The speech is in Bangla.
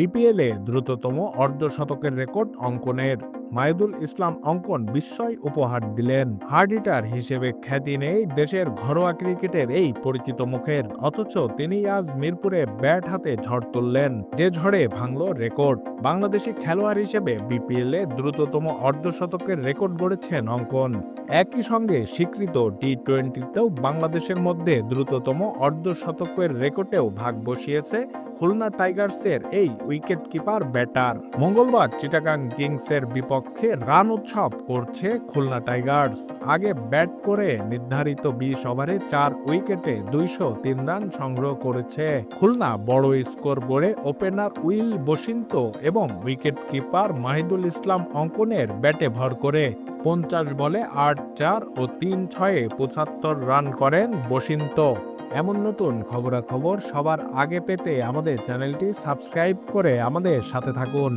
বিপিএলে দ্রুততম অর্ধশতকের রেকর্ড অঙ্কনের। মাহিদুল ইসলাম অঙ্কন বিস্ময় উপহার দিলেন। হার্ড হিটার হিসেবে খ্যাতি নেই দেশের ঘরোয়া ক্রিকেটের এই পরিচিত মুখের। অথচ তিনি আজ মিরপুরে ব্যাট হাতে ঝড় তুললেন। যে ঝড়ে ভাঙল রেকর্ড। বাংলাদেশি খেলোয়াড় হিসেবে বিপিএলে দ্রুততম অর্ধশতকের রেকর্ড গড়েছেন অঙ্কন। একই সঙ্গে স্বীকৃত টি টোয়েন্টিতেও বাংলাদেশের মধ্যে দ্রুততম অর্ধশতকের রেকর্ডেও ভাগ বসিয়েছে খুলনা টাইগার্সের এই উইকেট কিপার ব্যাটার মঙ্গলবার চিটাগাং কিংসের বিপক্ষে রান উৎসব করছে খুলনা টাইগার্স। আগে ব্যাট করে নির্ধারিত বিশ ওভারে চার উইকেটে দুইশো তিন রান সংগ্রহ করেছে খুলনা। বড় স্কোর গড়ে ওপেনার উইল বসিন্ত এবং উইকেট কিপার মাহিদুল ইসলাম অঙ্কনের ব্যাটে ভর করে পঞ্চাশ বলে আট চার ও তিন ছয়ে পঁচাত্তর রান করেন বসিন্ত। এমন নতুন খবরাখবর সবার আগে পেতে আমাদের চ্যানেলটি সাবস্ক্রাইব করে আমাদের সাথে থাকুন।